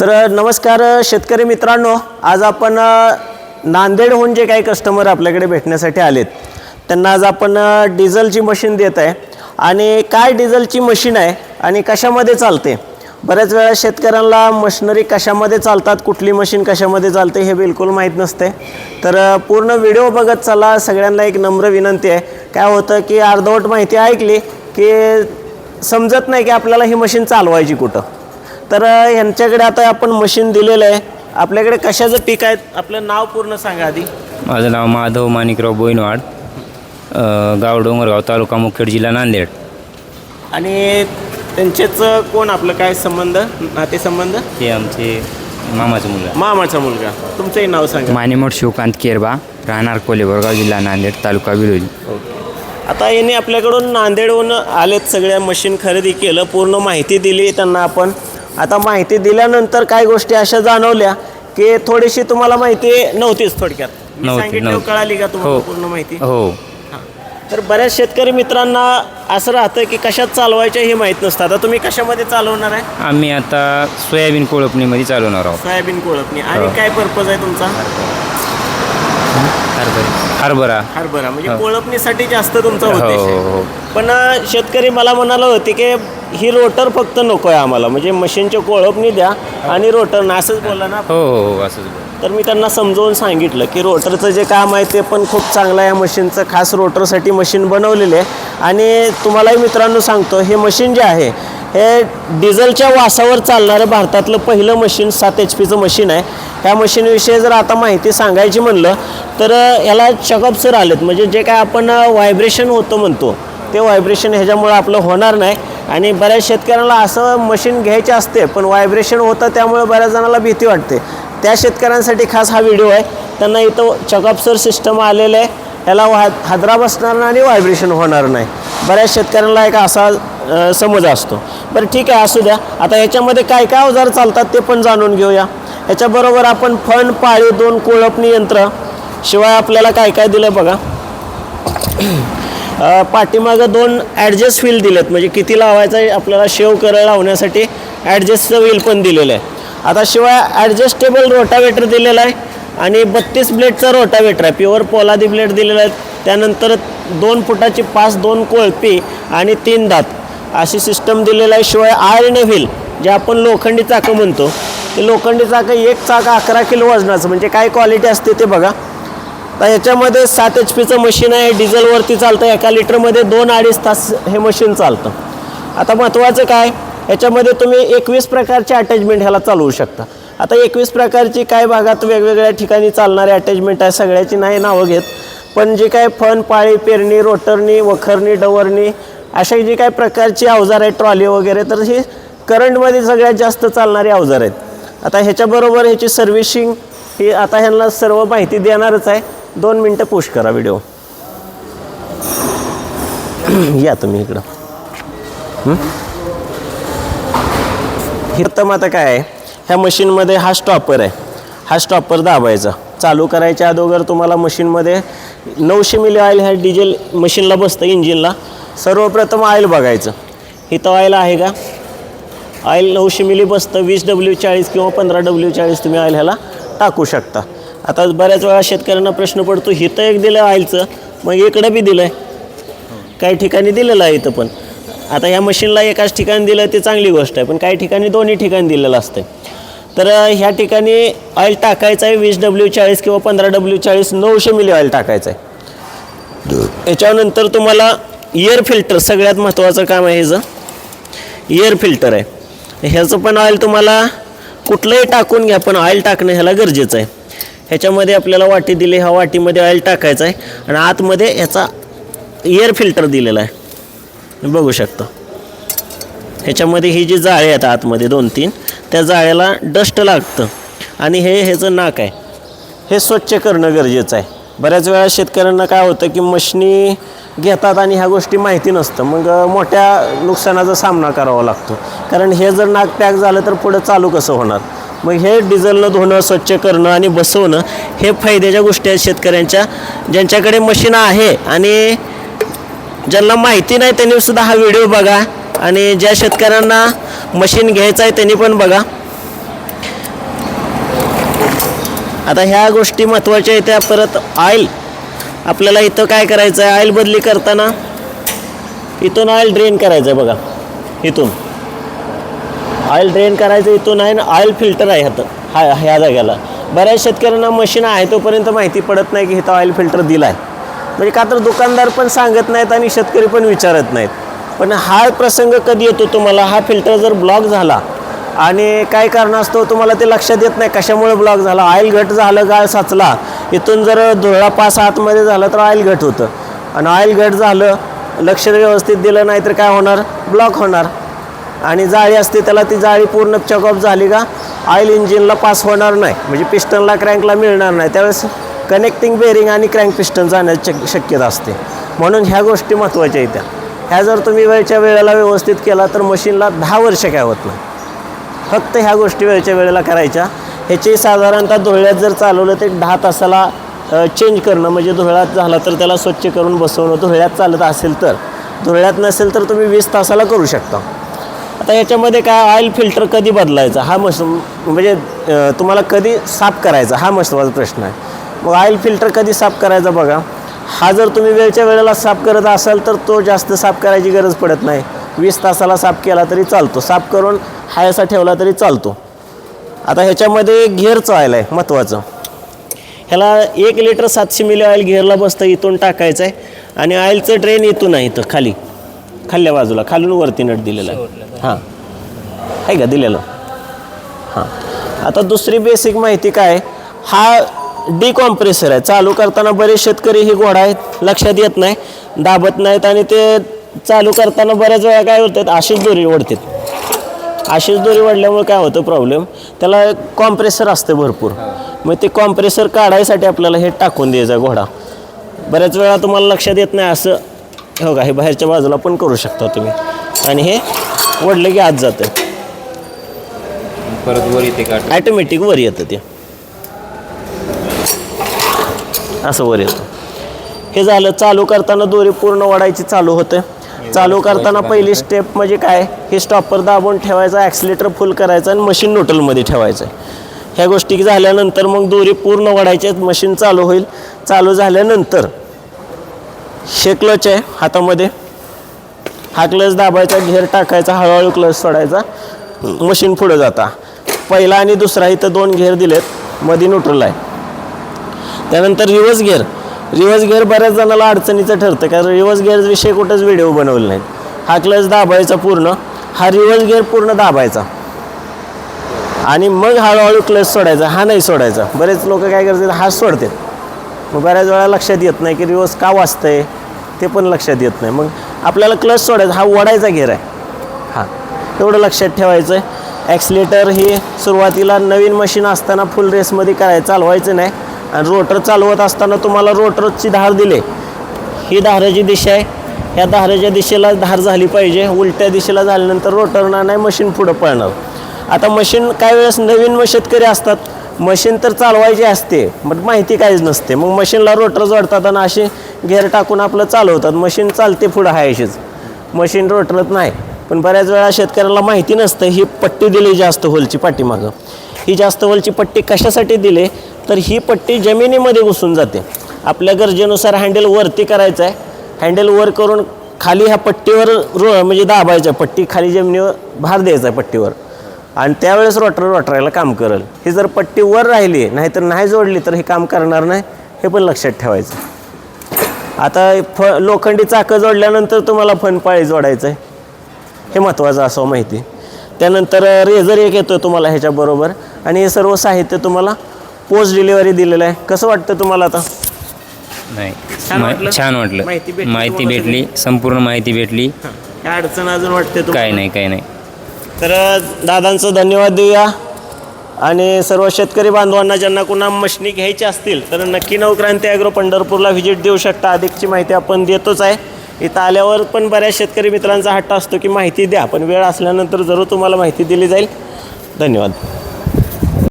तर नमस्कार शेतकरी मित्रांनो. आज आपण नांदेडहून जे काही कस्टमर आपल्याकडे भेटण्यासाठी आलेत त्यांना आज आपण डिझेलची मशीन देत आहे. आणि काय डिझेलची मशीन आहे आणि कशामध्ये चालते? बऱ्याच वेळा शेतकऱ्यांना मशिनरी कशामध्ये चालतात कुठली मशीन कशामध्ये चालते हे बिलकुल माहीत नसते. तर पूर्ण व्हिडिओ बघत चला. सगळ्यांना एक नम्र विनंती आहे. काय होतं की अर्धवट माहिती ऐकली की समजत नाही की आपल्याला ही मशीन चालवायची कुठं. तर यांच्याकडे आता आपण मशीन दिलेलं आहे. आपल्याकडे कशाचं पीक आहे आपलं नाव पूर्ण सांगा आधी. माझं नाव माधव माणिकराव बोईनवाड. गाव डोंगरगाव तालुका मुखेड जिल्हा नांदेड. आणि त्यांचेच कोण आपलं? काय संबंध? नाते संबंध हे आमचे मामाचा मुलगा. मामाचा मुलगा. तुमचंही नाव सांगा. मानेमोड शिवकांत केरबा राहणार कोलेबरगाव जिल्हा नांदेड तालुका विरोधी. ओके. आता यांनी आपल्याकडून नांदेडहून आलेत सगळ्या मशीन खरेदी केलं. पूर्ण माहिती दिली त्यांना आपण. आता माहिती दिल्यानंतर काही गोष्टी अशा जाणवल्या की थोडीशी तुम्हाला माहिती नव्हतीच थोडक्यात. मी नव्हती, सांगितलं नव्हती. कळाली का तुम्हाला हो. पूर्ण माहिती? हो. हां. तर बऱ्याच शेतकरी मित्रांना असं राहतं की कशात चालवायचं हे माहीत नसतं. आता तुम्ही कशामध्ये चालवणार आहे? आम्ही आता सोयाबीन कोळपणीमध्ये चालवणार आहोत. सोयाबीन कोळपणी. आणि हो. काय पर्पज आहे तुमचा? हरभरा. हरभरा. हरभरा. म्हणजे हो. कोळपणीसाठी जास्त तुमचा हो उद्देश हो हो. पण अ, शेतकरी मला म्हणाला होते की ही रोटर फक्त नको आहे आम्हाला. म्हणजे मशीनची कोळपणी द्या आणि रोटर ना असंच बोलला ना हो हो हो असंच बोल. तर मी त्यांना समजावून सांगितलं की रोटरचं जे काम आहे ते पण खूप चांगलं आहे. या मशीनचं खास रोटरसाठी मशीन बनवलेले आहे. आणि तुम्हालाही मित्रांनो सांगतो हे मशीन जे आहे हे डिझेलच्या वासावर चालणारं भारतातलं पहिलं मशीन सात एच पीचं मशीन आहे. ह्या मशीनविषयी जर आता माहिती सांगायची म्हणलं तर अ, ह्याला चकअप सर आलेत म्हणजे जे काय आपण व्हायब्रेशन होतं म्हणतो ते व्हायब्रेशन ह्याच्यामुळं आपलं होणार नाही. आणि बऱ्याच शेतकऱ्यांना असं मशीन घ्यायचे असते पण व्हायब्रेशन होतं त्यामुळे बऱ्याच जणांना भीती वाटते. त्या शेतकऱ्यांसाठी खास हा व्हिडिओ आहे. त्यांना इथं चकअपसर सिस्टम आलेलं आहे. याला वा हादरा बसणार नाही आणि व्हायब्रेशन होणार नाही. बऱ्याच शेतकऱ्यांना एक असा समज असतो. बरं ठीक आहे असू द्या. आता ह्याच्यामध्ये काय काय अवजार चालतात ते पण जाणून घेऊया. ह्याच्याबरोबर आपण फण पाळी दोन कोळपणी यंत्र शिवाय आपल्याला काय काय दिलं बघा. पाठीमागं दोन ॲडजस्ट व्हील दिलेत. म्हणजे किती लावायचं आहे आपल्याला शेव करळ लावण्यासाठी ॲडजस्टचं व्हील पण दिलेलं आहे. आता शिवाय ॲडजस्टेबल रोटावेटर दिलेला आहे आणि बत्तीस ब्लेडचा रोटावेटर आहे. प्युअर पोलादी ब्लेड दिलेला आहे त्यानंतर दोन फुटाची पाच दोन कोळपी आणि तीन दात. अशी सिस्टम दिलेलं आहे. शिवाय आयर्न व्हील जे आपण लोखंडी चाकं म्हणतो. ते लोखंडी चाकं एक चाकं अकरा किलो वजनाचं. म्हणजे काय क्वालिटी असते ते बघा. तर याच्यामध्ये सात एच पीचं मशीन आहे डिझेलवरती चालतं एका लिटरमध्ये दोन अडीच तास हे मशीन चालतं. आता महत्त्वाचं काय? याच्यामध्ये तुम्ही एकवीस प्रकारचे अटॅचमेंट ह्याला चालवू शकता. आता एकवीस प्रकारची काय भागात वेगवेगळ्या ठिकाणी चालणारे अटॅचमेंट आहे सगळ्याची नाही नावं घेत. पण जे काय फन पाळी पेरणी रोटरनी वखरणी डवरणी अशा जी काय प्रकारची अवजार आहेत ट्रॉली वगैरे तर ही करंटमध्ये सगळ्यात जास्त चालणारी अवजार आहेत. आता ह्याच्याबरोबर ह्याची सर्व्हिसिंग ही आता ह्यांना सर्व माहिती देणारच आहे. दोन मिनटं पुश करा व्हिडिओ या तुम्ही इकडं. हिरतम आता काय आहे? ह्या मशीनमध्ये हा स्टॉपर आहे. हा स्टॉपर दाबायचा. चालू करायच्या अगोदर तुम्हाला मशीनमध्ये नऊशे मिली ऑइल ह्या डिझेल मशीनला बसतं इंजिनला. सर्वप्रथम ऑइल बघायचं. इथं ऑइल आहे का? ऑइल नऊशे मिली बसतं. वीस डब्ल्यू चाळीस किंवा पंधरा डब्ल्यू चाळीस तुम्ही ऑइल ह्याला टाकू शकता. आता बऱ्याच वेळा शेतकऱ्यांना प्रश्न पडतो इथं एक दिलं ऑइलचं मग इकडं बी दिलं आहे काही ठिकाणी दिलेलं आहे इथं पण. आता ह्या मशीनला एकाच ठिकाणी दिलं ते चांगली गोष्ट आहे पण काही ठिकाणी दोन्ही ठिकाणी दिलेलं असतं तर ह्या ठिकाणी ऑइल टाकायचं आहे वीस डब्ल्यू चाळीस किंवा पंधरा डब्ल्यू चाळीस नऊशे मिली ऑइल टाकायचं आहे याच्यानंतर तुम्हाला एअर फिल्टर सगळ्यात महत्त्वाचं काम आहे ह्याचं. एअर फिल्टर आहे. ह्याचं पण ऑइल तुम्हाला कुठलंही टाकून घ्या पण ऑइल टाकणं ह्याला गरजेचं आहे. ह्याच्यामध्ये आपल्याला वाटी दिली ह्या वाटीमध्ये ऑइल टाकायचं आहे. आणि आतमध्ये ह्याचा एअर फिल्टर दिलेला आहे. बघू शकता. ह्याच्यामध्ये ही जी जाळे आहेत आतमध्ये दोन तीन त्या जाळ्याला डस्ट लागतं. आणि हे ह्याचं नाक आहे. हे स्वच्छ करणं गरजेचं आहे. बऱ्याच वेळा शेतकऱ्यांना काय होतं की मशनी घेतात आणि ह्या गोष्टी माहिती नसतं. मग मोठ्या नुकसानाचा सामना करावा लागतो. कारण हे जर नाक पॅक झालं तर पुढं चालू कसं होणार? मग हे डिझेलनं धुणं स्वच्छ करणं आणि बसवणं हे फायद्याच्या गोष्टी आहेत शेतकऱ्यांच्या. ज्यांच्याकडे मशीन आहे आणि ज्यांना माहिती नाही त्यांनी सुद्धा हा व्हिडिओ बघा आणि ज्या शेतकऱ्यांना मशीन घ्यायचं आहे त्यांनी पण बघा. आता ह्या गोष्टी महत्त्वाच्या आहेत. त्या परत ऑइल आपल्याला इथं काय करायचं आहे ऑइल बदली करताना इथून ऑइल ड्रेन करायचं आहे बघा. इथून. ऑइल ड्रेन करायचं इथून आहे ना ऑइल फिल्टर आहे ह्यात हा ह्या जाग्याला बऱ्याच शेतकऱ्यांना मशीन आहे तोपर्यंत माहिती पडत नाही की इथं ऑइल फिल्टर दिला आहे म्हणजे का तर दुकानदार पण सांगत नाहीत आणि शेतकरी पण विचारत नाहीत. पण हा प्रसंग कधी येतो तुम्हाला? हा फिल्टर जर ब्लॉक झाला आणि काय कारणास्तव तुम्हाला ते लक्षात येत नाही कशामुळे ब्लॉक झाला? ऑइल घट झालं गाळ साचला. इथून जर धुळा पास आतमध्ये झाला तर ऑइल घट होतं. आणि ऑइल घट झालं लक्ष व्यवस्थित दिलं नाही तर काय होणार? ब्लॉक होणार. आणि जाळी असते त्याला ती जाळी पूर्ण चॉकअप झाली का ऑइल इंजिनला पास होणार नाही. म्हणजे पिस्टनला क्रँकला मिळणार नाही. त्यावेळेस कनेक्टिंग बेरिंग आणि क्रँक पिस्टन जाण्याची शक- शक्यता असते. म्हणून ह्या गोष्टी महत्त्वाच्या आहेत त्या. ह्या जर तुम्ही वेळच्या वेळेला व्यवस्थित केला तर मशीनला दहा वर्ष काय होत नाही. फक्त ह्या गोष्टी वेळच्या वेळेला करायच्या. ह्याची साधारणतः धुळ्यात जर चालवलं तर दहा तासाला चेंज करणं म्हणजे धुळ्यात झाला तर त्याला स्वच्छ करून बसवणं धुळ्यात चालत असेल तर. धुळ्यात नसेल तर तुम्ही वीस तासाला करू शकता. आता याच्यामध्ये काय ऑइल फिल्टर कधी बदलायचा? हा मस्त म्हणजे तुम्हाला कधी साफ करायचा? हा महत्त्वाचा प्रश्न आहे. मग ऑइल फिल्टर कधी साफ करायचा बघा. हा जर तुम्ही वेळच्या वेळेला साफ करत असाल तर तो जास्त साफ करायची गरज पडत नाही. वीस तासाला साफ केला तरी चालतो. साफ करून हायसा ठेवला तरी चालतो. आता ह्याच्यामध्ये घेरचं ऑइल आहे महत्त्वाचं ह्याला एक लिटर सातशे मिली ऑइल घेरला बसतं इथून टाकायचं आहे आणि ऑइलचं ड्रेन इथून आहे इथं खाली. खाल्ल्या बाजूला खालून वरती नट दिलेला. आहे हां. आहे का? दिलेलं. हां. आता दुसरी बेसिक माहिती काय? हा डिकॉम्प्रेसर आहे. चालू करताना बरेच शेतकरी ही घोडा आहेत. लक्षात येत नाही दाबत नाहीत आणि ते चालू करताना बऱ्याच वेळा काय होतात? अशीच दोरी ओढतात. अशीच दोरी वाढल्यामुळे काय होतं? प्रॉब्लेम त्याला कॉम्प्रेसर असतं भरपूर. मग ते कॉम्प्रेसर काढायसाठी आपल्याला हे टाकून द्यायचं घोडा. बऱ्याच वेळा तुम्हाला लक्षात येत नाही असं हो का? हे बाहेरच्या बाजूला पण करू शकता तुम्ही. आणि हे ओढलं की आत जातं. परत वर येते काढ ॲटोमॅटिक वर येतं ते. असं वर येतं. हे झालं चालू करताना दोरी पूर्ण ओढायची चालू होतं. चालू करताना पहिली स्टेप म्हणजे काय? हे स्टॉपर दाबून ठेवायचा ॲक्सिलेटर फुल करायचं आणि मशीन न्यूट्रलमध्ये ठेवायचं. ह्या गोष्टी झाल्यानंतर मग दोरी पूर्ण ओढायची मशीन चालू होईल. चालू झाल्यानंतर हे क्लच आहे हातामध्ये. हा क्लच दाबायचा घेर टाकायचा हळूहळू क्लच सोडायचा. मशीन पुढं जाता. पहिला आणि दुसरा इथं दोन घेर दिलेत. मध्ये न्यूट्रल आहे. त्यानंतर रिवर्स गेअर रिवर्स गेअर बऱ्याच जणाला अडचणीचं ठरतं. कारण रिवर्स गेअरविषयी कुठंच व्हिडिओ बनवले नाहीत. हा क्लच दाबायचा पूर्ण. हा रिवर्स गेअर पूर्ण दाबायचा. आणि मग हळूहळू क्लच सोडायचा. हा नाही सोडायचा. बरेच लोक काय करतात हा सोडतात. मग बऱ्याच वेळा लक्षात येत नाही की रिवर्स का वाचतंय. ते पण लक्षात येत नाही. मग आपल्याला क्लच सोडायचा हा ओढायचा घेर आहे. हां. एवढं लक्षात ठेवायचं आहे ॲक्सिलेटर हे सुरुवातीला नवीन मशीन असताना फुल रेसमध्ये करायचं चालवायचं नाही. आणि रोटर चालवत असताना तुम्हाला रोटरची धार दिले. ही धाराची दिशा आहे. ह्या धाराच्या दिशेला धार झाली पाहिजे. उलट्या दिशेला झाल्यानंतर रोटरना नाही मशीन पुढं पळणार. आता मशीन काय वेळेस नवीन शेतकरी असतात. मशीन तर चालवायची असते मग माहिती काहीच नसते. मग मशीनला रोटर जोडतात आणि असे घेर टाकून आपलं चालवतात. मशीन चालते पुढं हायशीच. अशीच मशीन रोटरत नाही. पण बऱ्याच वेळा शेतकऱ्याला माहिती नसतं ही पट्टी दिली जास्त होलची पाठीमागं. ही जास्त होलची पट्टी कशासाठी दिली? तर ही पट्टी जमिनीमध्ये घुसून जाते. आपल्या गरजेनुसार हँडल वरती करायचं आहे हँडल वर करून खाली ह्या पट्टीवर रो म्हणजे दाबायचं. आहे पट्टी खाली जमिनीवर भार द्यायचा आहे पट्टीवर. आणि त्यावेळेस रोटर रोटरायला काम करेल. ही जर पट्टी वर राहिली नाहीतर नाही जोडली तर हे काम करणार नाही हे पण लक्षात ठेवायचं. आता फ लोखंडी चाकं जोडल्यानंतर तुम्हाला फनपाळी जोडायचं आहे हे महत्त्वाचं असावं माहिती. त्यानंतर रेझर एक येतो तुम्हाला ह्याच्याबरोबर. आणि हे सर्व साहित्य तुम्हाला पोस्ट डिलिव्हरी दिलेलं आहे. कसं वाटतं तुम्हाला आता? नाही. छान वाटलं? छान वाटलं. माहिती भेटली माहिती तुम्हाला भेटली. संपूर्ण माहिती भेटली. अडचण अजून वाटते? काय नाही काय नाही. तर दादांचं धन्यवाद देऊया. आणि सर्व शेतकरी बांधवांना ज्यांना कुणा मशनी घ्यायची असतील तर नक्की नवक्रांती ॲग्रो पंढरपूरला व्हिजिट देऊ शकता. अधिकची माहिती आपण देतोच आहे. इथं आल्यावर पण बऱ्याच शेतकरी मित्रांचा हट्ट असतो की माहिती द्या पण वेळ असल्यानंतर जरूर तुम्हाला माहिती दिली जाईल. धन्यवाद.